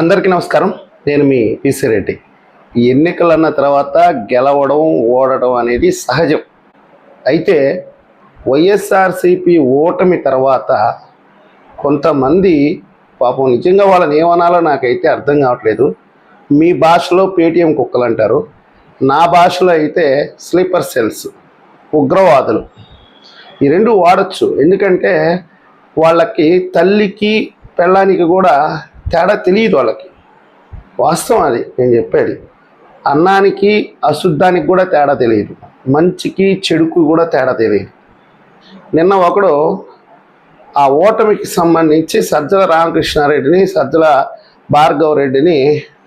అందరికీ నమస్కారం. నేను మీ పిసి రెడ్డి. ఎన్నికలన్న ఎన్నికలు అన్న తర్వాత గెలవడం ఓడడం అనేది సహజం. అయితే వైఎస్ఆర్సిపి ఓటమి తర్వాత కొంతమంది పాపం నిజంగా వాళ్ళని ఏమనాలో నాకైతే అర్థం కావట్లేదు. మీ భాషలో పేటీఎం కుక్కలు అంటారు. నా భాషలో అయితే స్లీపర్ సెల్స్ ఉగ్రవాదులు. ఈ రెండు వాడచ్చు. ఎందుకంటే వాళ్ళకి తల్లికి పెళ్ళానికి కూడా తేడా తెలియదు వాళ్ళకి. వాస్తవం అది నేను చెప్పేది. అన్నానికి అశుద్ధానికి కూడా తేడా తెలియదు. మంచికి చెడుకు కూడా తేడా తెలియదు. నిన్న ఒకడు ఆ ఓటమికి సంబంధించి సజ్జల రామకృష్ణారెడ్డిని సజ్జల భార్గవ్ రెడ్డిని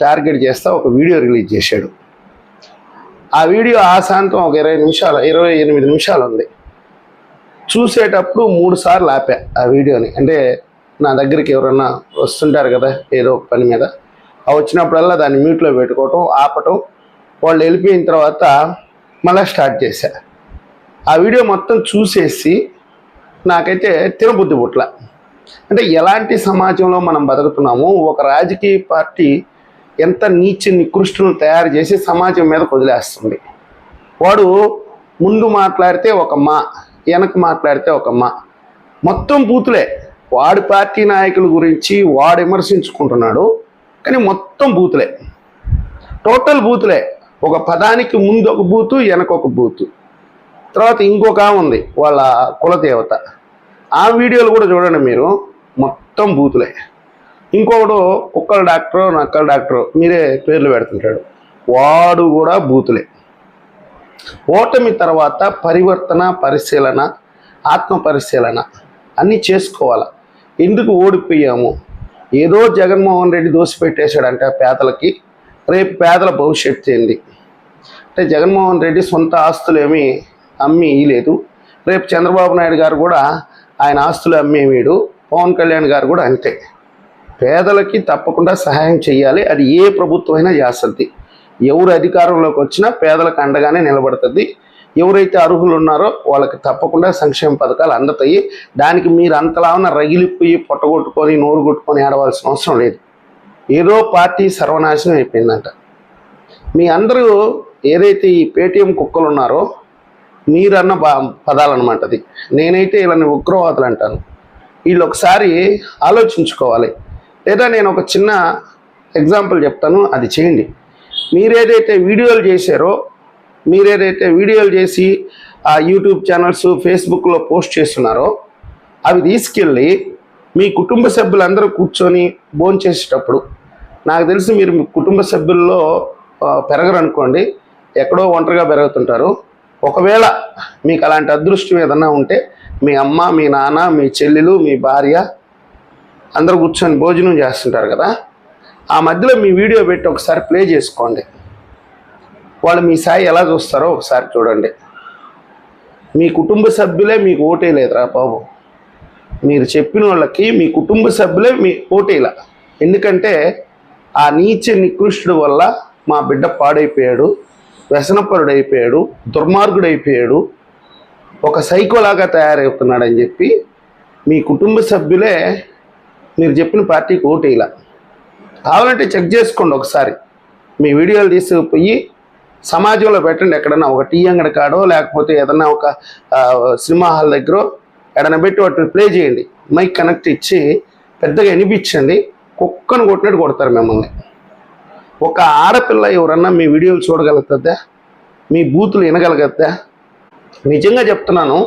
టార్గెట్ చేస్తా ఒక వీడియో రిలీజ్ చేశాడు. ఆ వీడియో ఆశాంతం ఒక ఇరవై నిమిషాలు ఇరవై ఎనిమిది నిమిషాలు ఉంది. చూసేటప్పుడు మూడు సార్లు ఆపా ఆ వీడియోని. అంటే నా దగ్గరికి ఎవరన్నా వస్తుంటారు కదా ఏదో పని మీద ఆ వచ్చినప్పుడల్లా దాన్ని మ్యూట్లో పెట్టుకోవటం ఆపటం వాళ్ళు వెళ్ళిపోయిన తర్వాత మళ్ళీ స్టార్ట్ చేశా. ఆ వీడియో మొత్తం చూసేసి నాకైతే తినబుద్ధి పుట్ల అంటే ఎలాంటి సమాజంలో మనం బతుకుతున్నామో ఒక రాజకీయ పార్టీ ఎంత నీచ నికృష్టులను తయారు చేసి సమాజం మీద వదిలేస్తుంది వాడు ముందు మాట్లాడితే ఒక మా వెనక మాట్లాడితే ఒక మా. మొత్తం బూతులే. వాడి పార్టీ నాయకుల గురించి వాడు విమర్శించుకుంటున్నాడు కానీ మొత్తం బూతులే. టోటల్ బూతులే. ఒక పదానికి ముందు ఒక బూతు వెనక ఒక బూతు. తర్వాత ఇంకొక ఉంది వాళ్ళ కులదేవత. ఆ వీడియోలు కూడా చూడండి మీరు మొత్తం బూతులే. ఇంకొకడు కుక్కల డాక్టరు నక్కల డాక్టరు మీరే పేర్లు పెడుతుంటాడు. వాడు కూడా బూతులే. ఓటమి తర్వాత పరివర్తన పరిశీలన ఆత్మ పరిశీలన అన్నీ చేసుకోవాలి. ఎందుకు ఓడిపోయాము? ఏదో జగన్మోహన్ రెడ్డి దోసిపెట్టేశాడంటే ఆ పేదలకి రేపు పేదల భవిష్యత్తు ఏంది? అంటే జగన్మోహన్ రెడ్డి సొంత ఆస్తులు ఏమీ అమ్మి ఇయ్యలేదు. రేపు చంద్రబాబు నాయుడు గారు కూడా ఆయన ఆస్తులు అమ్మేమీడు పవన్ కళ్యాణ్ గారు కూడా అంతే. పేదలకి తప్పకుండా సహాయం చేయాలి అది ఏ ప్రభుత్వమైనా చేస్తుంది. ఎవరు అధికారంలోకి వచ్చినా పేదలకు అండగానే నిలబడుతుంది. ఎవరైతే అర్హులు ఉన్నారో వాళ్ళకి తప్పకుండా సంక్షేమ పథకాలు అందుతాయి. దానికి మీరు అంతలావున రగిలిపోయి పొట్టగొట్టుకొని నోరు కొట్టుకొని ఆడవలసిన అవసరం లేదు. ఏదో పార్టీ సర్వనాశనం అయిపోయిందంట. మీ అందరూ ఏదైతే ఈ పేటీఎం కుక్కలు ఉన్నారో మీరన్న బా పదాలన్నమాట అది. నేనైతే వీళ్ళని ఉగ్రవాదులు అంటాను. వీళ్ళు ఒకసారి ఆలోచించుకోవాలి. లేదా నేను ఒక చిన్న ఎగ్జాంపుల్ చెప్తాను అది చేయండి. మీరేదైతే వీడియోలు చేశారో మీరేదైతే వీడియోలు చేసి ఆ యూట్యూబ్ ఛానల్స్ ఫేస్బుక్లో పోస్ట్ చేస్తున్నారో అవి తీసుకెళ్ళి మీ కుటుంబ సభ్యులందరూ కూర్చొని భోంచేసేటప్పుడు నాకు తెలిసి మీరు మీ కుటుంబ సభ్యుల్లో పెరగరనుకోండి ఎక్కడో ఒంటరిగా పెరుగుతుంటారు. ఒకవేళ మీకు అలాంటి అదృష్టం ఏదన్నా ఉంటే మీ అమ్మ మీ నాన్న మీ చెల్లెలు మీ భార్య అందరూ కూర్చొని భోజనం చేస్తుంటారు కదా. ఆ మధ్యలో మీ వీడియో పెట్టి ఒకసారి ప్లే చేసుకోండి. వాళ్ళు మీ సాయి ఎలా చూస్తారో ఒకసారి చూడండి. మీ కుటుంబ సభ్యులే మీకు ఓటేయలేదురా బాబు. మీరు చెప్పిన వాళ్ళకి మీ కుటుంబ సభ్యులే మీ ఓటేలా. ఎందుకంటే ఆ నీచ నికృష్టుడు వల్ల మా బిడ్డ పాడైపోయాడు వ్యసనపరుడైపోయాడు దుర్మార్గుడైపోయాడు దుర్మార్గుడు అయిపోయాడు ఒక సైకోలాగా తయారవుతున్నాడని చెప్పి మీ కుటుంబ సభ్యులే మీరు చెప్పిన పార్టీకి ఓటేయాల కావాలంటే చెక్ చేసుకోండి ఒకసారి. మీ వీడియోలు తీసుకుపోయి సమాజంలో పెట్టండి ఎక్కడన్నా ఒక టీ అంగడి కాడో లేకపోతే ఏదన్నా ఒక సినిమా హాల్ దగ్గర ఎడన పెట్టి వాటిని ప్లే చేయండి. మైక్ కనెక్ట్ ఇచ్చి పెద్దగా వినిపించండి. కుక్కను కొట్టినట్టు కొడతారు మిమ్మల్ని. ఒక ఆడపిల్ల ఎవరన్నా మీ వీడియోలు చూడగలుగుతుందా మీ బూతులు వినగలుగుతుందా నిజంగా చెప్తున్నాను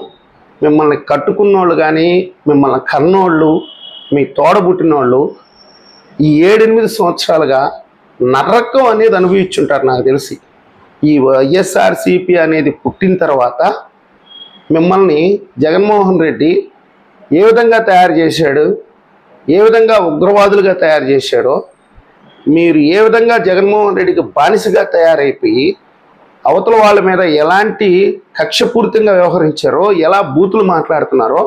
మిమ్మల్ని కట్టుకున్నోళ్ళు కానీ మిమ్మల్ని కన్నోళ్ళు మీ తోడబుట్టినోళ్ళు ఈ ఏడెనిమిది సంవత్సరాలుగా నరకం అనేది అనుభవించుంటారు నాకు తెలిసి. ఈ వైఎస్ఆర్సిపి అనేది పుట్టిన తర్వాత మిమ్మల్ని జగన్మోహన్ రెడ్డి ఏ విధంగా తయారు చేశాడు ఏ విధంగా ఉగ్రవాదులుగా తయారు చేశాడో మీరు ఏ విధంగా జగన్మోహన్ రెడ్డికి బానిసగా తయారైపోయి అవతల వాళ్ళ మీద ఎలాంటి కక్షపూరితంగా వ్యవహరించారో ఎలా బూతులు మాట్లాడుతున్నారో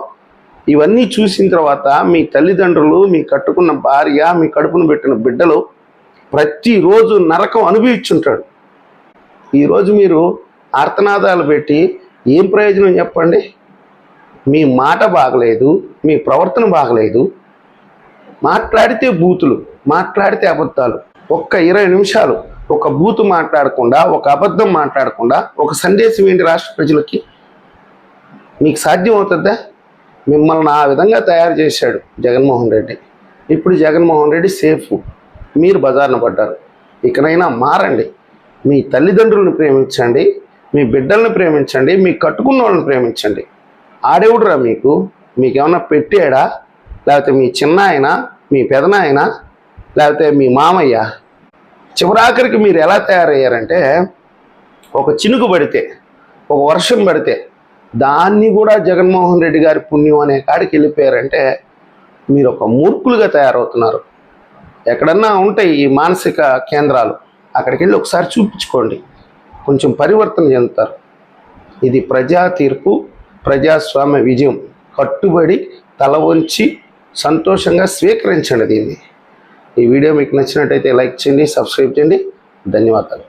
ఇవన్నీ చూసిన తర్వాత మీ తల్లిదండ్రులు మీ కట్టుకున్న భార్య మీ కడుపును పెట్టిన బిడ్డలు ప్రతిరోజు నరకం అనుభవించుంటాడు ఈరోజు మీరు ఆర్తనాదాలు పెట్టి ఏం ప్రయోజనం చెప్పండి? మీ మాట బాగలేదు మీ ప్రవర్తన బాగలేదు. మాట్లాడితే బూతులు మాట్లాడితే అబద్ధాలు. ఒక్క ఇరవై నిమిషాలు ఒక బూతు మాట్లాడకుండా ఒక అబద్ధం మాట్లాడకుండా ఒక సందేశం ఏంటి రాష్ట్ర ప్రజలకి? మీకు సాధ్యం అవుతుందా మిమ్మల్ని ఆ విధంగా తయారు చేశాడు జగన్మోహన్ రెడ్డి. ఇప్పుడు జగన్మోహన్ రెడ్డి సేఫ్. మీరు బజార్న పడ్డారు. ఇకనైనా మారండి. మీ తల్లిదండ్రులను ప్రేమించండి మీ బిడ్డలను ప్రేమించండి మీ కట్టుకున్న వాళ్ళని ప్రేమించండి. ఆడేవుడురా మీకు? మీకేమన్నా పెట్టాడా? లేకపోతే మీ చిన్న ఆయన మీ పెదనాయన? లేకపోతే మీ మామయ్య? చివరాఖరికి మీరు ఎలా తయారయ్యారంటే ఒక చినుకు పడితే ఒక వర్షం పడితే దాన్ని కూడా జగన్మోహన్ రెడ్డి గారి పుణ్యం అనే కాడికి వెళ్ళిపోయారంటే మీరు ఒక మూర్ఖులుగా తయారవుతున్నారు. ఎక్కడన్నా ఉంటాయి ఈ మానసిక కేంద్రాలు. అక్కడికి వెళ్ళి ఒకసారి చూపించుకోండి. కొంచెం పరివర్తన చెందుతారు. ఇది ప్రజా తీర్పు ప్రజాస్వామ్య విజయం. కట్టుబడి తల వంచి సంతోషంగా స్వీకరించండి దీన్ని. ఈ వీడియో మీకు నచ్చినట్టయితే లైక్ చేయండి సబ్స్క్రైబ్ చేయండి. ధన్యవాదాలు.